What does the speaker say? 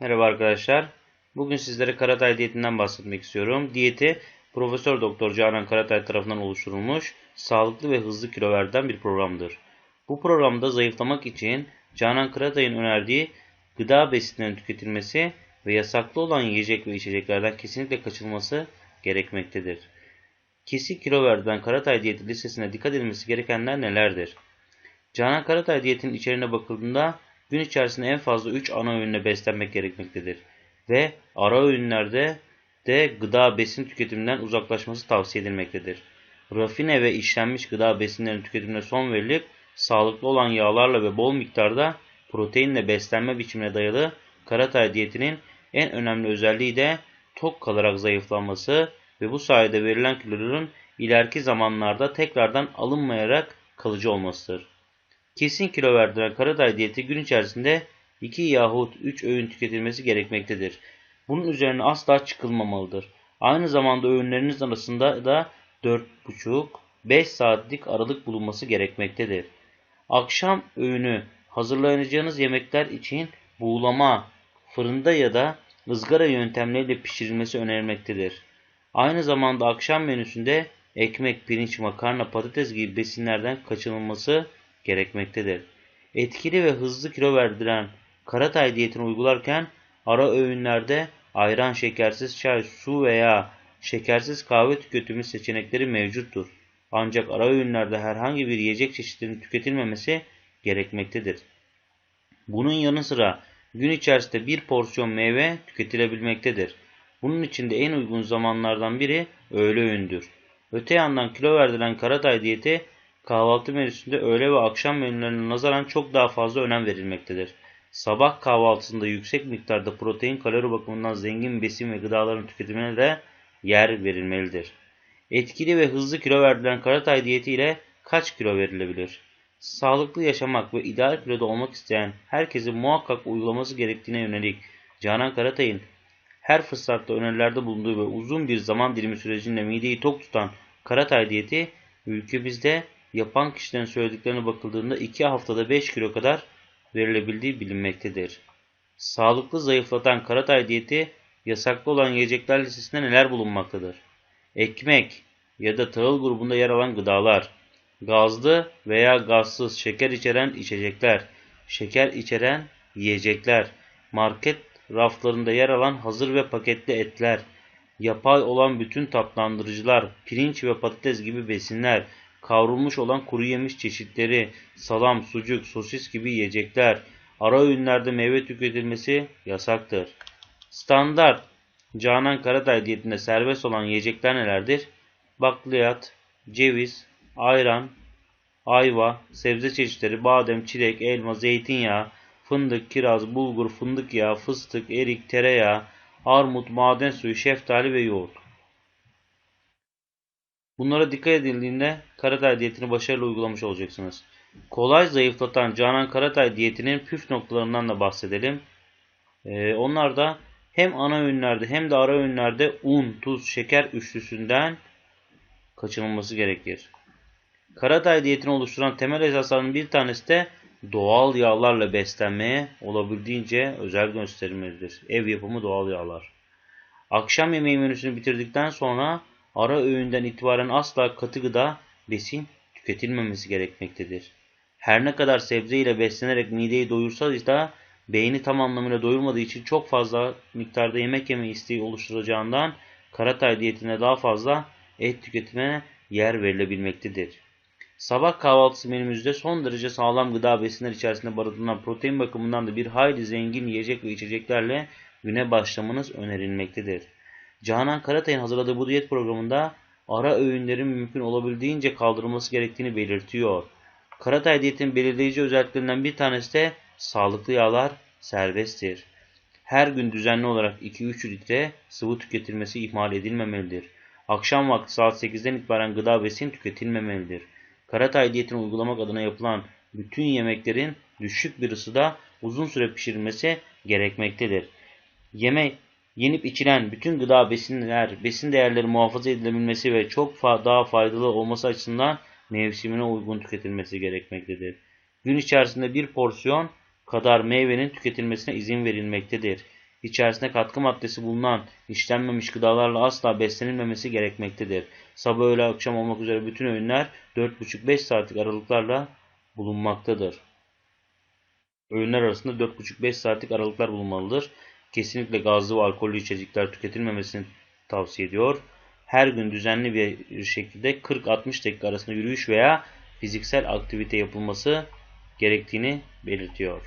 Merhaba arkadaşlar. Bugün sizlere Karatay diyetinden bahsetmek istiyorum. Diyeti Profesör Doktor Canan Karatay tarafından oluşturulmuş, sağlıklı ve hızlı kilo verdiren bir programdır. Bu programda zayıflamak için Canan Karatay'ın önerdiği gıda besinlerinin tüketilmesi ve yasaklı olan yiyecek ve içeceklerden kesinlikle kaçınılması gerekmektedir. Kesik kilo verdiren Karatay diyeti listesine dikkat edilmesi gerekenler nelerdir? Canan Karatay diyetinin içeriğine bakıldığında gün içerisinde en fazla 3 ana öğünle beslenmek gerekmektedir. Ve ara öğünlerde de gıda besin tüketiminden uzaklaşması tavsiye edilmektedir. Rafine ve işlenmiş gıda besinlerin tüketimine son verilip sağlıklı olan yağlarla ve bol miktarda proteinle beslenme biçimine dayalı Karatay diyetinin en önemli özelliği de tok kalarak zayıflanması ve bu sayede verilen kiloların ileriki zamanlarda tekrardan alınmayarak kalıcı olmasıdır. Kesin kilo verdiren Karatay diyeti gün içerisinde 2 yahut 3 öğün tüketilmesi gerekmektedir. Bunun üzerine asla çıkılmamalıdır. Aynı zamanda öğünleriniz arasında da 4,5-5 saatlik aralık bulunması gerekmektedir. Akşam öğünü hazırlayacağınız yemekler için buğulama, fırında ya da ızgara yöntemleriyle pişirilmesi önerilmektedir. Aynı zamanda akşam menüsünde ekmek, pirinç, makarna, patates gibi besinlerden kaçınılması gerekmektedir. Etkili ve hızlı kilo verdiren Karatay diyetini uygularken ara öğünlerde ayran, şekersiz çay, su veya şekersiz kahve tüketimi seçenekleri mevcuttur. Ancak ara öğünlerde herhangi bir yiyecek çeşidinin tüketilmemesi gerekmektedir. Bunun yanı sıra gün içerisinde bir porsiyon meyve tüketilebilmektedir. Bunun için de en uygun zamanlardan biri öğle öğündür. Öte yandan kilo verdiren Karatay diyeti kahvaltı menüsünde öğle ve akşam menülerine nazaran çok daha fazla önem verilmektedir. Sabah kahvaltısında yüksek miktarda protein kalori bakımından zengin besin ve gıdaların tüketimine de yer verilmelidir. Etkili ve hızlı kilo verdiren Karatay diyeti ile kaç kilo verilebilir? Sağlıklı yaşamak ve ideal kiloda olmak isteyen herkesin muhakkak uygulaması gerektiğine yönelik Canan Karatay'ın her fırsatta önerilerde bulunduğu ve uzun bir zaman dilimi sürecinde mideyi tok tutan Karatay diyeti ülkemizde yapan kişilerin söylediklerine bakıldığında 2 haftada 5 kilo kadar verilebildiği bilinmektedir. Sağlıklı zayıflatan Karatay diyeti yasaklı olan yiyecekler listesinde neler bulunmaktadır? Ekmek ya da tahıl grubunda yer alan gıdalar, gazlı veya gazsız şeker içeren içecekler, şeker içeren yiyecekler, market raflarında yer alan hazır ve paketli etler, yapay olan bütün tatlandırıcılar, pirinç ve patates gibi besinler, kavrulmuş olan kuru yemiş çeşitleri, salam, sucuk, sosis gibi yiyecekler, ara öğünlerde meyve tüketilmesi yasaktır. Standart Canan Karatay diyetinde serbest olan yiyecekler nelerdir? Bakliyat, ceviz, ayran, ayva, sebze çeşitleri, badem, çilek, elma, zeytinyağı, fındık, kiraz, bulgur, fındık yağı, fıstık, erik, tereyağı, armut, maden suyu, şeftali ve yoğurt. Bunlara dikkat edildiğinde Karatay diyetini başarılı uygulamış olacaksınız. Kolay zayıflatan Canan Karatay diyetinin püf noktalarından da bahsedelim. Ee, onlar da hem ana öğünlerde hem de ara öğünlerde un, tuz, şeker üçlüsünden kaçınılması gerekir. Karatay diyetini oluşturan temel esasların bir tanesi de doğal yağlarla beslenmeye olabildiğince özel gösterilmelidir. Ev yapımı doğal yağlar. Akşam yemeği menüsünü bitirdikten sonra ara öğünden itibaren asla katı gıda besin tüketilmemesi gerekmektedir. Her ne kadar sebze ile beslenerek mideyi doyursa da beyni tam anlamıyla doyurmadığı için çok fazla miktarda yemek yeme isteği oluşturacağından Karatay diyetine daha fazla et tüketimine yer verilebilmektedir. Sabah kahvaltısı menümüzde son derece sağlam gıda besinler içerisinde barındıran protein bakımından da bir hayli zengin yiyecek ve içeceklerle güne başlamanız önerilmektedir. Canan Karatay'ın hazırladığı bu diyet programında ara öğünlerin mümkün olabildiğince kaldırılması gerektiğini belirtiyor. Karatay diyetin belirleyici özelliklerinden bir tanesi de sağlıklı yağlar serbesttir. Her gün düzenli olarak 2-3 litre sıvı tüketilmesi ihmal edilmemelidir. Akşam vakti saat 8'den itibaren gıda besin tüketilmemelidir. Karatay diyetini uygulamak adına yapılan bütün yemeklerin düşük bir ısıda uzun süre pişirilmesi gerekmektedir. Yemek yenip içilen bütün gıda besinler, besin değerleri muhafaza edilebilmesi ve çok daha faydalı olması açısından mevsimine uygun tüketilmesi gerekmektedir. Gün içerisinde bir porsiyon kadar meyvenin tüketilmesine izin verilmektedir. içerisinde katkı maddesi bulunan işlenmemiş gıdalarla asla beslenilmemesi gerekmektedir. Sabah, öğle, akşam olmak üzere bütün öğünler 4,5-5 saatlik aralıklarla bulunmaktadır. Öğünler arasında 4,5-5 saatlik aralıklar bulunmalıdır. Kesinlikle gazlı ve alkollü içecekler tüketilmemesini tavsiye ediyor. Her gün düzenli bir şekilde 40-60 dakika arasında yürüyüş veya fiziksel aktivite yapılması gerektiğini belirtiyor.